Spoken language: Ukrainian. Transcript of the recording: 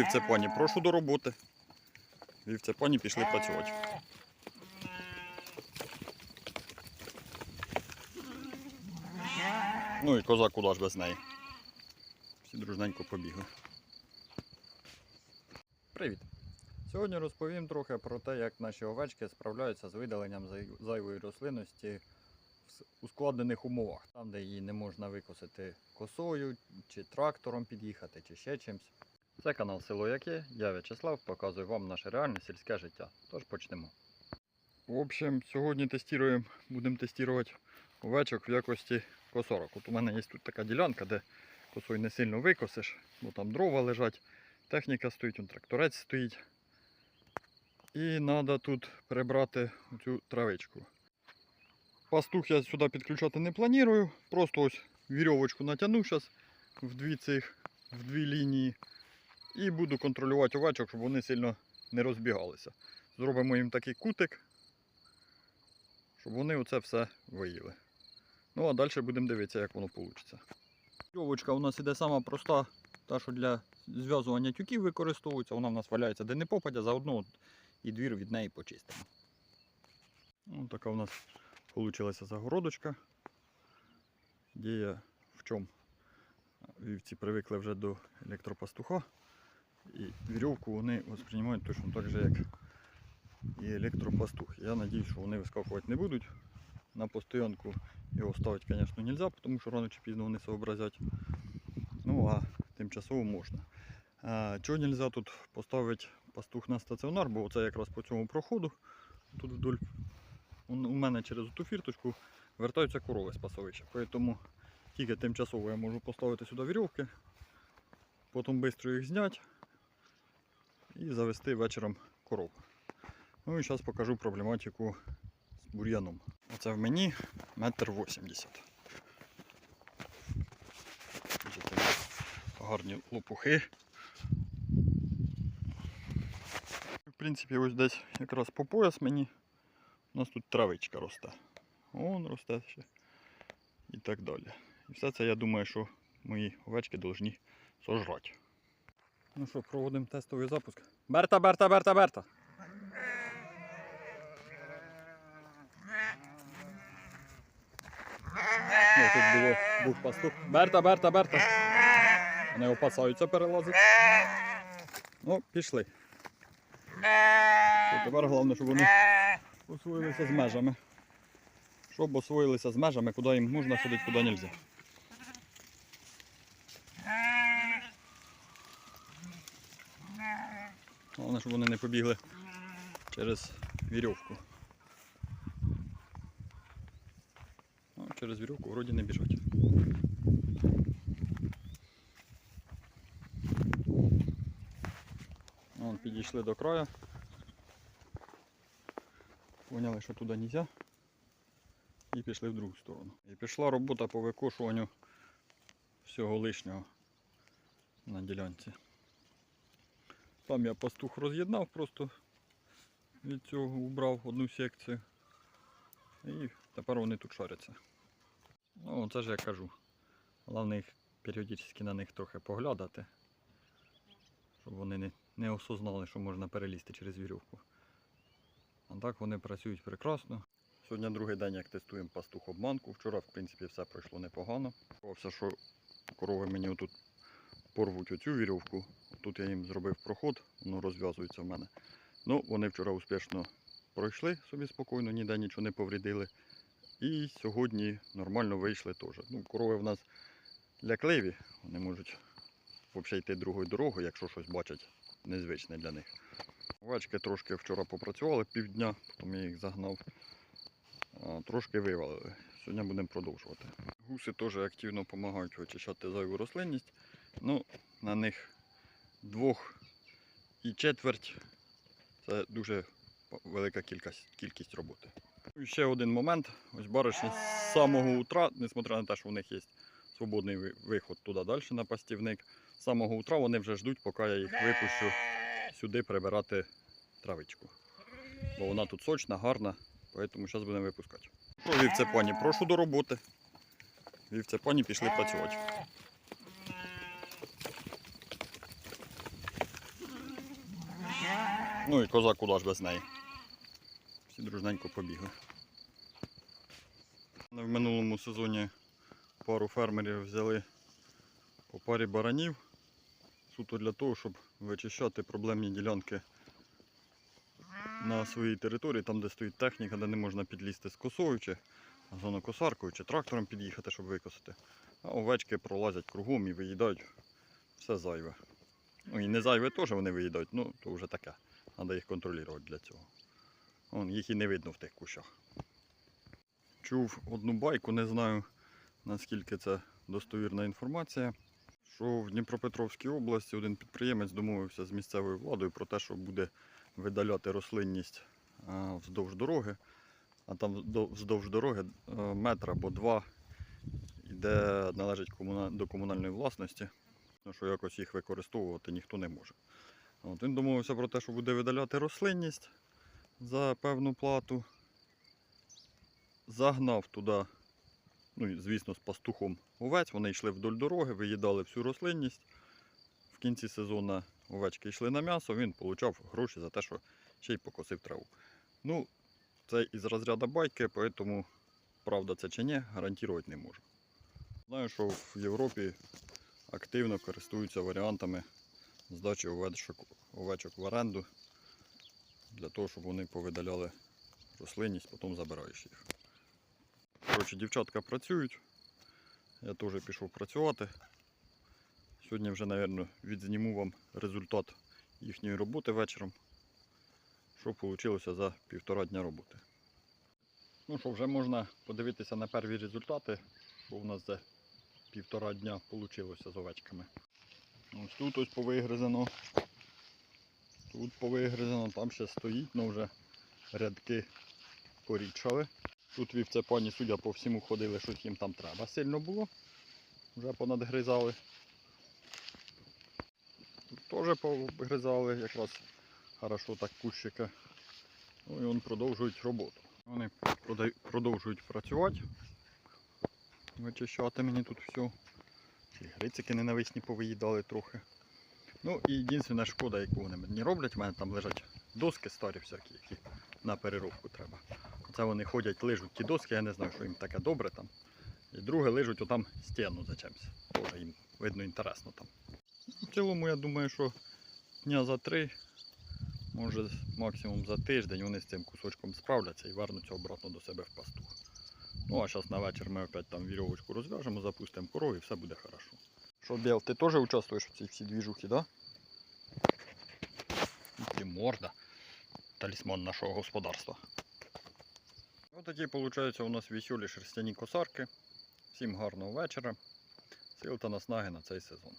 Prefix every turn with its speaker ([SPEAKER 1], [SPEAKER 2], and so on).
[SPEAKER 1] вівце пані, прошу до роботи. Вівце пані пішли працювати. Ну і коза куди ж без неї. Всі дружненько побігли. Привіт! Сьогодні розповім трохи про те, як наші овечки справляються з видаленням зайвої рослинності в ускладнених умовах, там, де її не можна викосити косою, чи трактором під'їхати, чи ще чимось. Це канал Село Яке, я В'ячеслав, показую вам наше реальне сільське життя. Тож почнемо. В общем, сьогодні тестуємо, будемо тестувати овечок в якості косорок. От у мене є тут така ділянка, де косою не сильно викосиш, бо там дрова лежать, техніка стоїть, тракторець стоїть. І треба тут прибрати цю травичку. Пастух я сюди підключати не планую, просто ось вірьовочку натягну зараз в дві цих, в дві лінії. І буду контролювати овечок, щоб вони сильно не розбігалися. Зробимо їм такий кутик, щоб вони оце все виїли. Ну а далі будемо дивитися, як воно вийде. Вірьовочка у нас іде сама проста, та що для зв'язування тюків використовується. Вона в нас валяється де не попадя, заодно і двір від неї почистимо. Ось така у нас вийшла загородочка. Дія в чому? Вівці привикли вже до електропастуха. І вірьовку вони сприймають точно так же, як і електропастух. Я сподіваюся, що вони вискакувати не будуть. На постоянку його ставити, звісно, не можна, тому що рано чи пізно вони сообразять. Ну а тимчасово можна. А, чого не можна тут поставити пастух на стаціонар, бо це якраз по цьому проходу. Тут вдоль у мене через ту фірточку вертаються корови з пасовища. Тому тільки тимчасово я можу поставити сюди вірьовки, потім швидко їх зняти і завести вечором коров. Ну і зараз покажу проблематику з бур'яном. Оце в мені метр вісімдесят. Гарні лопухи. В принципі, ось десь якраз по пояс мені. У нас тут травичка росте. Вон росте ще. І так далі. І все це я думаю, що мої овечки повинні сожрати. Ну що, проводимо тестовий запуск. Берта, Берта, Берта, Берта. Ну, тут було, був пастух. Берта, Берта, Берта. Вони опасаються перелазити. Ну, пішли. Що, тепер головне, щоб вони освоїлися з межами. Щоб освоїлися з межами, куди їм можна ходити, куди не можна. Головне, щоб вони не побігли через вірьовку. Ну, через вірьовку вроді не біжать. Вон, підійшли до краю. Поняли, що туди не можна. І пішли в другу сторону. І пішла робота по викошуванню всього лишнього на ділянці. Там я пастух роз'єднав, просто від цього убрав одну секцію. І тепер вони тут шаряться. Ну, це ж я кажу. Головне їх періодично на них трохи поглядати, щоб вони не, не осознали, що можна перелізти через вірьовку. А так вони працюють прекрасно. Сьогодні другий день, як тестуємо пастух обманку. Вчора, в принципі, все пройшло непогано. Все, що корови мені отут порвуть оцю вірьовку. Тут я їм зробив проход, воно розв'язується в мене. Ну, вони вчора успішно пройшли собі спокійно, ніде нічого не повредили. І сьогодні нормально вийшли теж. Ну, корови в нас лякливі, вони можуть взагалі йти другою дорогою, якщо щось бачать незвичне для них. Овечки трошки вчора попрацювали півдня, потім я їх загнав. Трошки вивалили. Сьогодні будемо продовжувати. Гуси теж активно допомагають вичищати зайву рослинність. Ну, на них двох і четверть це дуже велика кількість, кількість роботи. І ще один момент. Ось баришні з самого утра, несмотря на те, що у них є свободний виход туди далі на пастівник, з самого утра вони вже ждуть, поки я їх випущу сюди прибирати травичку. Бо вона тут сочна, гарна, тому зараз будемо випускати. Що, вівце пані, прошу до роботи. Вівце пані пішли працювати. Ну і коза куди ж без неї. Всі дружненько побігли. В минулому сезоні пару фермерів взяли по парі баранів. Суто для того, щоб вичищати проблемні ділянки на своїй території, там де стоїть техніка, де не можна підлізти з косою чи газонокосаркою, чи трактором під'їхати, щоб викосити. А овечки пролазять кругом і виїдають все зайве. Ну і не зайве теж вони виїдають, ну то вже таке. Треба їх контролювати для цього. Вон, їх і не видно в тих кущах. Чув одну байку, не знаю наскільки це достовірна інформація. Що в Дніпропетровській області один підприємець домовився з місцевою владою про те, що буде видаляти рослинність вздовж дороги, а там вздовж дороги е, метр або два йде, належить до комунальної власності, що якось їх використовувати ніхто не може. От, він домовився про те, що буде видаляти рослинність за певну плату. Загнав туди, ну звісно, з пастухом овець. Вони йшли вдоль дороги, виїдали всю рослинність. В кінці сезону овечки йшли на м'ясо, він отримав гроші за те, що ще й покосив траву. Ну, це із розряду байки, тому правда це чи ні, гарантувати не можу. Знаю, що в Європі активно користуються варіантами здачі овечок, овечок в оренду для того, щоб вони повидаляли рослинність, потім забираєш їх. Коротше, дівчатка працюють. Я теж пішов працювати. Сьогодні вже, мабуть, відзніму вам результат їхньої роботи вечором. Що вийшло за півтора дня роботи. Ну що, вже можна подивитися на перві результати, що у нас за півтора дня вийшло з овечками. Ось тут ось повигризано. Тут повигризано, там ще стоїть, ну вже рядки порідшали. Тут вівце пані, судя по всьому, ходили, щось їм там треба. Сильно було. Вже понадгризали. Тут теж повгризали якраз хорошо так кущики. Ну і вони продовжують роботу. Вони продовжують працювати. Вичищати мені тут все. Грицики ненависні повиїдали трохи. Ну і єдине шкода, яку вони мені роблять, у мене там лежать доски старі всякі, які на переробку треба. Це вони ходять, лижуть ті доски, я не знаю, що їм таке добре там. І друге лижуть отам стіну за чимось. Тоже їм видно інтересно там. В цілому, я думаю, що дня за три, може максимум за тиждень вони з цим кусочком справляться і вернуться обратно до себе в пастух. Ну а зараз на вечір ми опять там вірьовочку розв'яжемо, запустимо корову і все буде хорошо. Що, Бел, ти теж участвуєш в цій всій двіжухі, да? Ти морда. Талісман нашого господарства. Ось такі, виходить, у нас веселі шерстяні косарки. Всім гарного вечора. Сил та наснаги на цей сезон.